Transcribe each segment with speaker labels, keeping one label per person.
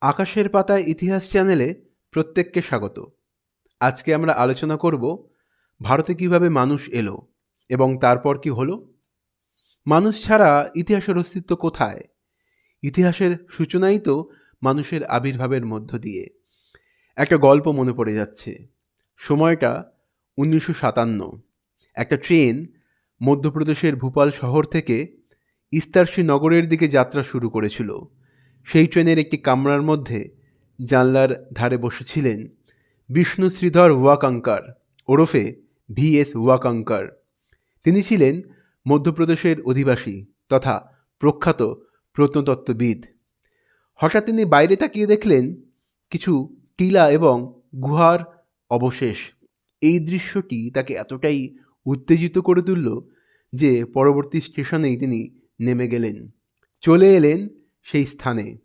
Speaker 1: আকাশের পাতায় ইতিহাস চ্যানেলে প্রত্যেককে স্বাগত। আজকে আমরা আলোচনা করব, ভারতে কীভাবে মানুষ এলো এবং তারপর কি হলো? মানুষ ছাড়া ইতিহাসের অস্তিত্ব কোথায়? ইতিহাসের সূচনাই তো মানুষের আবির্ভাবের মধ্য দিয়ে। একটা গল্প মনে পড়ে যাচ্ছে। সময়টা উনিশশো সাতান্ন। একটা ট্রেন মধ্যপ্রদেশের ভূপাল শহর থেকে ইস্তারসি নগরের দিকে যাত্রা শুরু করেছিল। সেই ট্রেনের একটি কামরার মধ্যে জানলার ধারে বসেছিলেন বিষ্ণু শ্রীধর ওয়াকাঙ্কার ওরফে ভি এস ওয়াকাঙ্কার। তিনি ছিলেন মধ্যপ্রদেশের অধিবাসী তথা প্রখ্যাত প্রত্নতত্ত্ববিদ। হঠাৎ তিনি বাইরে তাকিয়ে দেখলেন কিছু টিলা এবং গুহার অবশেষ। এই দৃশ্যটি তাকে এতটাই উত্তেজিত করে তুলল যে পরবর্তী স্টেশনেই তিনি নেমে গেলেন। চলে এলেন সেই স্থানে।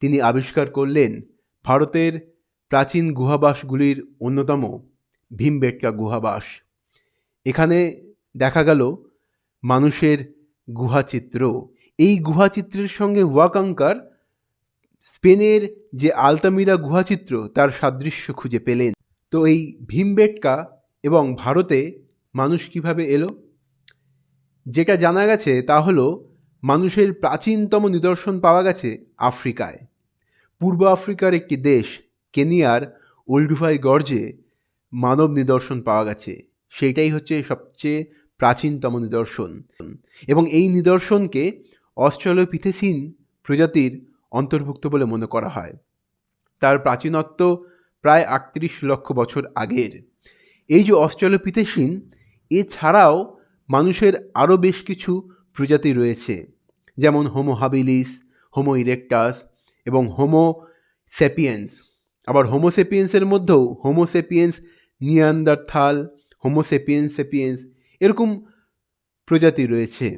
Speaker 1: তিনি আবিষ্কার করলেন ভারতের প্রাচীন গুহাবাসগুলির অন্যতম ভীমবেটকা গুহাবাস। এখানে দেখা গেল মানুষের গুহাচিত্র। এই গুহাচিত্রের সঙ্গে ওয়াকাঙ্কার স্পেনের যে আলতামিরা গুহাচিত্র, তার সাদৃশ্য খুঁজে পেলেন। তো এই ভীমবেটকা এবং ভারতে মানুষ কীভাবে এলো? যেটা জানা গেছে তা হলো মানুষের প্রাচীনতম নিদর্শন পাওয়া গেছে আফ্রিকায়। পূর্ব আফ্রিকার একটি দেশ, কেনিয়ার ওল্ডুভাই গর্জে মানব নিদর্শন পাওয়া গেছে। সেইটাই হচ্ছে সবচেয়ে প্রাচীনতম নিদর্শন। এবং এই নিদর্শনকে অস্ট্রেলোপিথেসিন প্রজাতির অন্তর্ভুক্ত বলে মনে করা হয়। তার প্রাচীনত্ব প্রায় আটত্রিশ লক্ষ বছর আগের। এই যে অস্ট্রেলোপিথেসিন, এছাড়াও মানুষের আরও বেশ কিছু প্রজাতি রয়েছে, যেমন হোমো হাবিলিস হোমো ইরেকটাস এবং হোমো সেপিয়েন্স আবার হোমোসেপিয়েন্সের মধ্যেও Homo sapiens Neanderthal Homo sapiens sapiens এরকম প্রজাতি রয়েছে।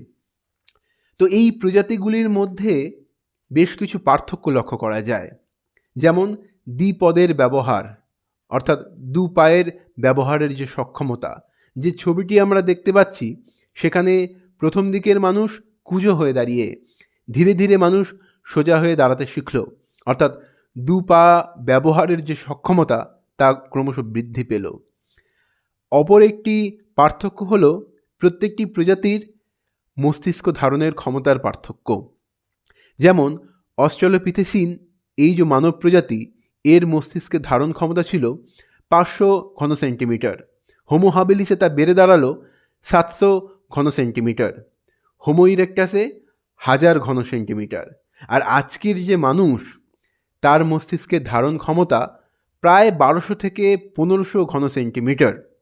Speaker 1: তো এই প্রজাতিগুলির মধ্যে বেশ কিছু পার্থক্য লক্ষ্য করা যায়। যেমন দ্বিপদের ব্যবহার, অর্থাৎ দু পায়ের ব্যবহারের যে সক্ষমতা, যে ছবিটি আমরা দেখতে পাচ্ছি, সেখানে প্রথম দিকের মানুষ কুজো হয়ে দাঁড়িয়ে, ধীরে ধীরে মানুষ সোজা হয়ে দাঁড়াতে শিখল। অর্থাৎ দু পা ব্যবহারের যে সক্ষমতা, তা ক্রমশ বৃদ্ধি পেল। অপর একটি পার্থক্য হল, প্রত্যেকটি প্রজাতির মস্তিষ্ক ধারণের ক্ষমতার পার্থক্য। যেমন, অস্ট্রেলোপিথেসিন, এই যে মানব প্রজাতি, এর মস্তিষ্কের ধারণ ক্ষমতা ছিল পাঁচশো ঘন সেন্টিমিটার হোমো হাবেলিসে তা বেড়ে দাঁড়াল সাতশো ঘন সেন্টিমিটার। হোমো ইরেকটাসে হাজার ঘন সেন্টিমিটার। আর আজকের যে মানুষ, তার মস্তিষ্কের ধারণ ক্ষমতা প্রায় বারোশো থেকে পনেরোশো ঘন সেন্টিমিটার।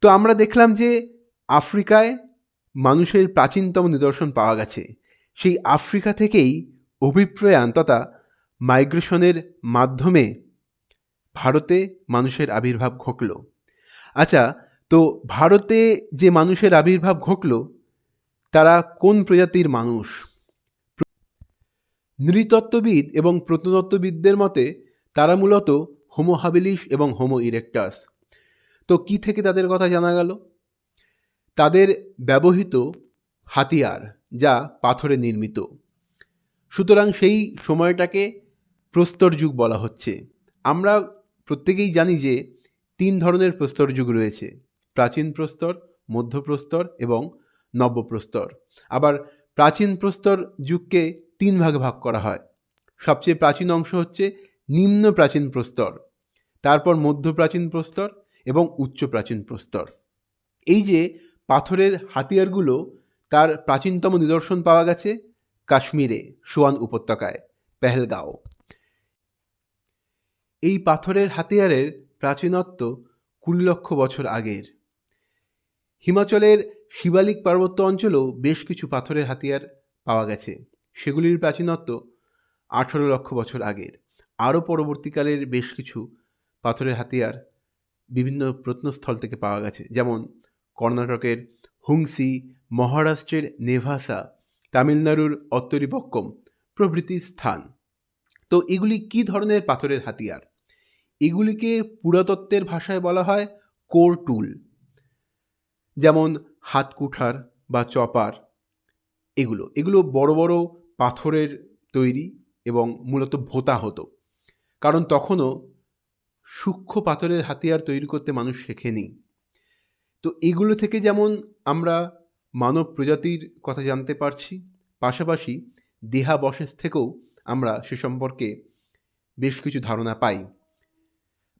Speaker 1: তো আমরা দেখলাম যে আফ্রিকায় মানুষের প্রাচীনতম নিদর্শন পাওয়া গেছে। সেই আফ্রিকা থেকেই অভিপ্রয়াণ তথা মাইগ্রেশনের মাধ্যমে ভারতে মানুষের আবির্ভাব ঘটল। আচ্ছা তো ভারতে যে মানুষের আবির্ভাব ঘটল, তারা কোন প্রজাতির মানুষ? নৃতত্ত্ববিদ এবং প্রত্নতত্ত্ববিদদের মতে, তারা মূলত হোমো হাবিলিস এবং হোমো ইরেকটাস তো কি থেকে তাদের কথা জানা গেল? তাদের ব্যবহৃত হাতিয়ার, যা পাথরে নির্মিত। সুতরাং সেই সময়টাকে প্রস্তর যুগ বলা হচ্ছে। আমরা প্রত্যেকেই জানি যে তিন ধরনের প্রস্তর যুগ রয়েছে। প্রাচীন প্রস্তর মধ্যপ্রস্তর এবং নব্যপ্রস্তর আবার প্রাচীন প্রস্তর যুগকে তিন ভাগে ভাগ করা হয়। সবচেয়ে প্রাচীন অংশ হচ্ছে নিম্ন প্রাচীন প্রস্তর, তারপর মধ্য প্রাচীন প্রস্তর এবং উচ্চ প্রাচীন প্রস্তর। এই যে পাথরের হাতিয়ারগুলো, তার প্রাচীনতম নিদর্শন পাওয়া গেছে কাশ্মীরে, সোয়ান উপত্যকায়, পেহেলগাঁও। এই পাথরের হাতিয়ারের প্রাচীনত্ব কুড়ি লক্ষ বছর আগের। হিমাচলের শিবালিক পার্বত্য অঞ্চলেও বেশ কিছু পাথরের হাতিয়ার পাওয়া গেছে। সেগুলির প্রাচীনত্ব আঠেরো লক্ষ বছর আগের। আরও পরবর্তীকালের বেশ কিছু পাথরের হাতিয়ার বিভিন্ন প্রত্নস্থল থেকে পাওয়া গেছে। যেমন কর্ণাটকের হুংসি, মহারাষ্ট্রের নেভাসা, তামিলনাড়ুর অত্তরিপক্কম প্রভৃতি স্থান। তো এগুলি কি ধরনের পাথরের হাতিয়ার? এগুলিকে পুরাতত্ত্বের ভাষায় বলা হয় কোর টুল। যেমন হাত কুঠার বা চপার, এগুলো। এগুলো বড় বড় পাথরের তৈরি এবং মূলত ভোতা হতো। কারণ তখনও সূক্ষ্ম পাথরের হাতিয়ার তৈরি করতে মানুষ শেখেনি। তো এগুলো থেকে যেমন আমরা মানব প্রজাতির কথা জানতে পারছি, পাশাপাশি দেহাবশেষ থেকেও আমরা সে সম্পর্কে বেশ কিছু ধারণা পাই।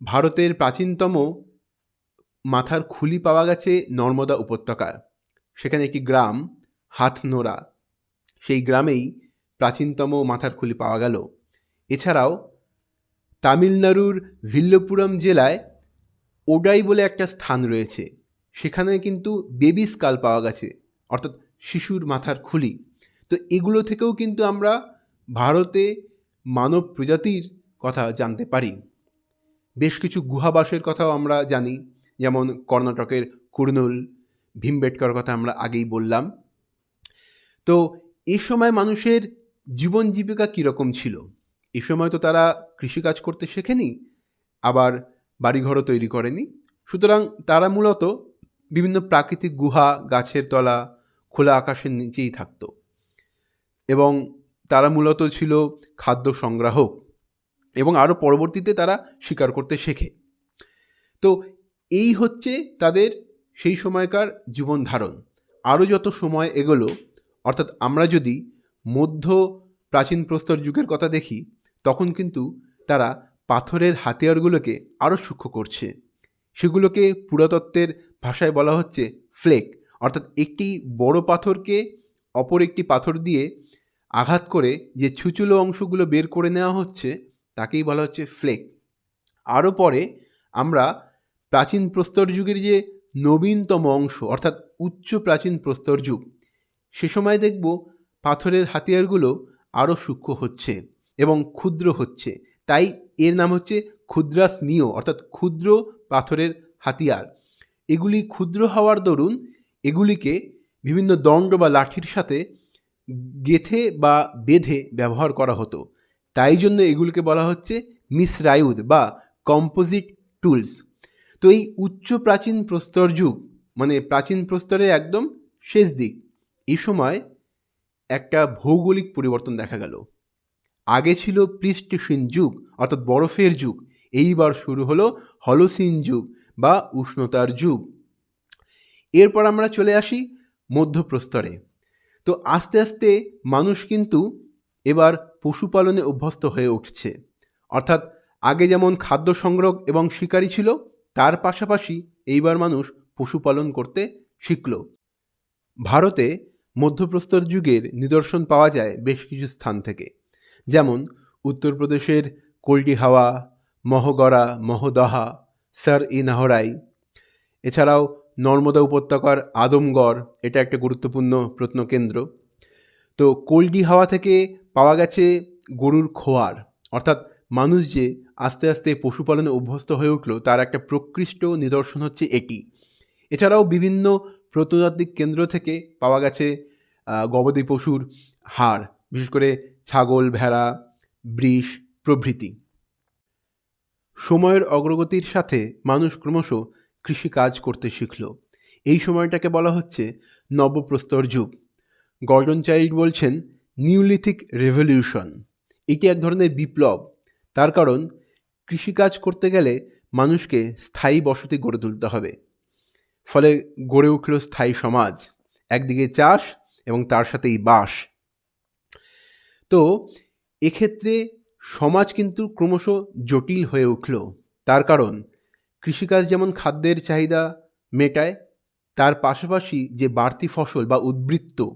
Speaker 1: ভারতের প্রাচীনতম মাথার খুলি পাওয়া গেছে নর্মদা উপত্যকার। সেখানে একটি গ্রাম, হাতনোড়া। সেই গ্রামেই প্রাচীনতম মাথার খুলি পাওয়া গেল। এছাড়াও তামিলনাড়ুর ভিল্লপুরম জেলায় ওডাই বলে একটা স্থান রয়েছে। সেখানে কিন্তু বেবি স্কাল পাওয়া গেছে, অর্থাৎ শিশুর মাথার খুলি। তো এগুলো থেকেও কিন্তু আমরা ভারতে মানব প্রজাতির কথা জানতে পারি। বেশ কিছু গুহাবাসের কথাও আমরা জানি। যেমন কর্ণাটকের কুর্নুল, ভীমবেটকার কথা আমরা আগেই বললাম। তো এ সময় মানুষের জীবন জীবিকা কীরকম ছিল? এ সময় তো তারা কৃষিকাজ করতে শেখেনি, আবার বাড়িঘরও তৈরি করেনি। সুতরাং তারা মূলত বিভিন্ন প্রাকৃতিক গুহা, গাছের তলা, খোলা আকাশের নিচেই থাকত। এবং তারা মূলত ছিল খাদ্য সংগ্রাহক এবং আরও পরবর্তীতে তারা শিকার করতে শেখে। তো এই হচ্ছে তাদের সেই সময়কার জীবন ধারণ। আরও যত সময় এগোলো, অর্থাৎ আমরা যদি মধ্য প্রাচীন প্রস্তর যুগের কথা দেখি, তখন কিন্তু তারা পাথরের হাতিয়ারগুলোকে আরও সূক্ষ্ম করছে। সেগুলোকে পুরাতত্ত্বের ভাষায় বলা হচ্ছে ফ্লেক, অর্থাৎ একটি বড় পাথরকে অপর একটি পাথর দিয়ে আঘাত করে যে ছুচুলো অংশগুলো বের করে নেওয়া হচ্ছে, তাকেই বলা হচ্ছে ফ্লেক। আরও পরে আমরা প্রাচীন প্রস্তর যুগের যে নবীনতম অংশ, অর্থাৎ উচ্চ প্রাচীন প্রস্তর যুগ, সে সময় দেখব পাথরের হাতিয়ারগুলো আরও সূক্ষ্ম হচ্ছে এবং ক্ষুদ্র হচ্ছে। তাই এর নাম হচ্ছে ক্ষুদ্রাস্মীয় অর্থাৎ ক্ষুদ্র পাথরের হাতিয়ার। এগুলি ক্ষুদ্র হওয়ার দরুন এগুলিকে বিভিন্ন দণ্ড বা লাঠির সাথে গেথে বা বেঁধে ব্যবহার করা হতো। তাই জন্য এগুলিকে বলা হচ্ছে মিসরায়ুদ বা কম্পোজিট টুলস। তো এই উচ্চ প্রাচীন প্রস্তর যুগ মানে প্রাচীন প্রস্তরের একদম শেষ দিক, এই সময় একটা ভৌগোলিক পরিবর্তন দেখা গেল। আগে ছিল প্লিস্টেশন যুগ, অর্থাৎ বরফের যুগ, এইবার শুরু হলো হলোসিন যুগ বা উষ্ণতার যুগ। এরপর আমরা চলে আসি মধ্যপ্রস্তরে। তো আস্তে আস্তে মানুষ কিন্তু এবার পশুপালনে অভ্যস্ত হয়ে উঠছে। অর্থাৎ আগে যেমন খাদ্য সংগ্রহ এবং শিকারী ছিল তার পাশাপাশি এইবার মানুষ পশুপালন করতে শিখল। ভারতে মধ্যপ্রস্তর যুগের নিদর্শন পাওয়া যায় বেশ কিছু স্থান থেকে। যেমন উত্তরপ্রদেশের কল্টি হাওয়া মহগড়া, মহদহা সার ই নাহরাই। এছাড়াও নর্মদা উপত্যকার আদমগড়, এটা একটা গুরুত্বপূর্ণ প্রত্নকেন্দ্র। তো কোল্ডি হাওয়া থেকে পাওয়া গেছে গরুর খোয়ার, অর্থাৎ মানুষ যে আস্তে আস্তে পশুপালনে অভ্যস্ত হয়ে উঠল, তার একটা প্রকৃষ্ট নিদর্শন হচ্ছে এটি। এছাড়াও বিভিন্ন প্রত্নতাত্ত্বিক কেন্দ্র থেকে পাওয়া গেছে গবাদি পশুর হাড়, বিশেষ করে ছাগল, ভেড়া, বৃষ প্রভৃতি। সময়ের অগ্রগতির সাথে মানুষ ক্রমশ কৃষিকাজ করতে শিখল। এই সময়টাকে বলা হচ্ছে নবপ্রস্তর যুগ। গর্ডন চাইল্ড বলছেন নিউলিথিক রেভলিউশন। এটি এক ধরনের বিপ্লব। তার কারণ, কৃষিকাজ করতে গেলে মানুষকে স্থায়ী বসতি গড়ে তুলতে হবে। ফলে গড়ে উঠল স্থায়ী সমাজ, একদিকে চাষ এবং তার সাথেই বাস। তো, এক্ষেত্রে সমাজ কিন্তু ক্রমশ জটিল হয়ে উঠল। তার কারণ, কৃষিকাজ যেমন খাদ্যের চাহিদা মেটায়, তার পাশাপাশি যে বাড়তি ফসল বা উদ্বৃত্ত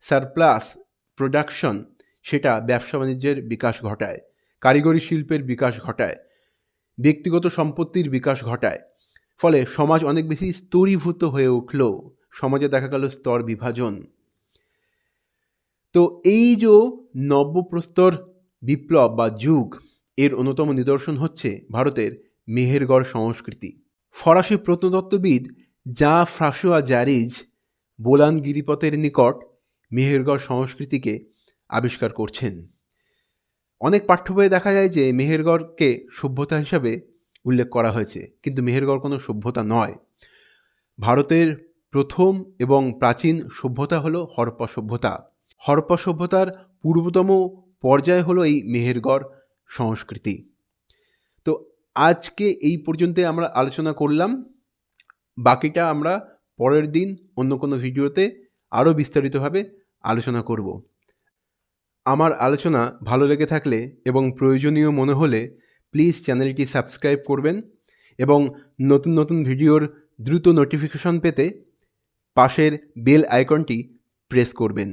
Speaker 1: সারপ্লাস প্রোডাকশন সেটা ব্যবসা বাণিজ্যের বিকাশ ঘটায়। কারিগরি শিল্পের বিকাশ ঘটায়, ব্যক্তিগত সম্পত্তির বিকাশ ঘটায়। ফলে সমাজ অনেক বেশি স্তরীভূত হয়ে উঠল, সমাজে দেখা গেল স্তর বিভাজন। তো এই যে নব্যপ্রস্তর বিপ্লব বা যুগ, এর অন্যতম নিদর্শন হচ্ছে ভারতের মেহেরগড় সংস্কৃতি। ফরাসি প্রত্নতত্ত্ববিদ জা ফ্রাসোয়া জারিজ বোলান গিরিপথের নিকট মেহেরগড় সংস্কৃতিকে আবিষ্কার করছেন। অনেক পাঠ্য বইয়ে দেখা যায় যে মেহেরগড়কে সভ্যতা হিসাবে উল্লেখ করা হয়েছে, কিন্তু মেহেরগড় কোনো সভ্যতা নয়। ভারতের প্রথম এবং প্রাচীন সভ্যতা হলো হরপ্পা সভ্যতা। হরপ্পা সভ্যতার পূর্বতম পর্যায় হলো এই মেহেরগড় সংস্কৃতি। তো আজকে এই পর্যন্ত আমরা আলোচনা করলাম। বাকিটা আমরা পরের দিন অন্য কোনো ভিডিওতে আরও বিস্তারিতভাবে আলোচনা করব। আমার আলোচনা ভালো লেগে থাকলে এবং প্রয়োজনীয় মনে হলে প্লিজ চ্যানেলটি সাবস্ক্রাইব করবেন এবং নতুন নতুন ভিডিওর দ্রুত নোটিফিকেশন পেতে পাশের বেল আইকনটি প্রেস করবেন।